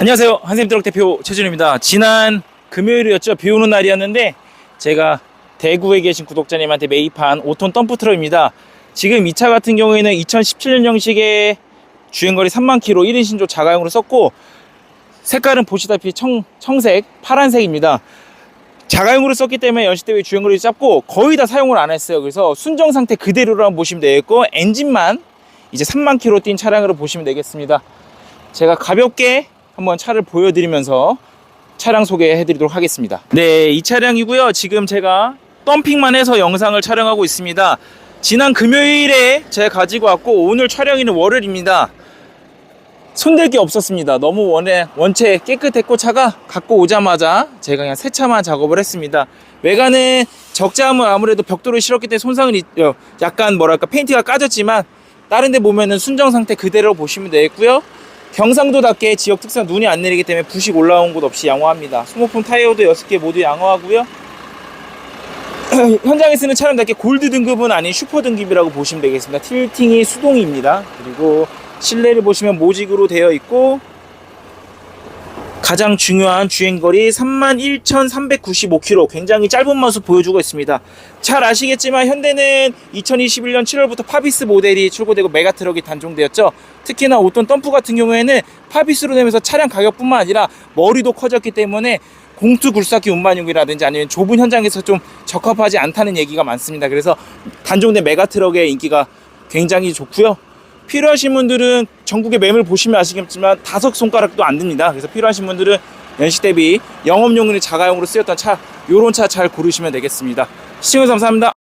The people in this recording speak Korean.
안녕하세요. 한샘트럭 대표 최준입니다. 지난 금요일이었죠. 비 오는 날이었는데 제가 대구에 계신 구독자님한테 매입한 5톤 덤프 트럭입니다. 지금 이 차 같은 경우에는 2017년 형식의 주행거리 3만 킬로 1인 신조 자가용으로 썼고 색깔은 보시다시피 청, 청색, 파란색입니다. 자가용으로 썼기 때문에 연식 대비 주행거리 짧고 거의 다 사용을 안 했어요. 그래서 순정 상태 그대로로 보시면 되겠고 엔진만 이제 3만 킬로 뛴 차량으로 보시면 되겠습니다. 제가 가볍게 한번 차를 보여드리면서 차량 소개해 드리도록 하겠습니다. 네, 이 차량이고요. 지금 제가 덤핑만 해서 영상을 촬영하고 있습니다. 지난 금요일에 제가 가지고 왔고 오늘 촬영일은 월요일입니다. 손댈 게 없었습니다. 너무 원해, 원체 깨끗했고 차가 갖고 오자마자 제가 그냥 세차만 작업을 했습니다. 외관은 적재함은 아무래도 벽돌을 실었기 때문에 손상은 있- 어, 약간 뭐랄까 페인트가 까졌지만 다른 데 보면은 순정 상태 그대로 보시면 되겠고요. 경상도답게 지역 특성 눈이 안 내리기 때문에 부식 올라온 곳 없이 양호합니다. 스모폰 타이어도 6개 모두 양호하고요. 현장에 쓰는 차량답게 골드 등급은 아닌 슈퍼 등급이라고 보시면 되겠습니다. 틸팅이 수동입니다. 그리고 실내를 보시면 모직으로 되어 있고 가장 중요한 주행거리 31,395km 굉장히 짧은 모습 보여주고 있습니다. 잘 아시겠지만 현대는 2021년 7월부터 파비스 모델이 출고되고 메가트럭이 단종되었죠. 특히나 5톤 덤프 같은 경우에는 파비스로 되면서 차량 가격뿐만 아니라 머리도 커졌기 때문에 공투 굴삭기 운반용이라든지 아니면 좁은 현장에서 좀 적합하지 않다는 얘기가 많습니다. 그래서 단종된 메가트럭의 인기가 굉장히 좋고요. 필요하신 분들은 전국의 매물 보시면 아시겠지만 다섯 손가락도 안 됩니다. 그래서 필요하신 분들은 연식 대비 영업용으로 자가용으로 쓰였던 차, 요런 차 잘 고르시면 되겠습니다. 시청해주셔서 감사합니다.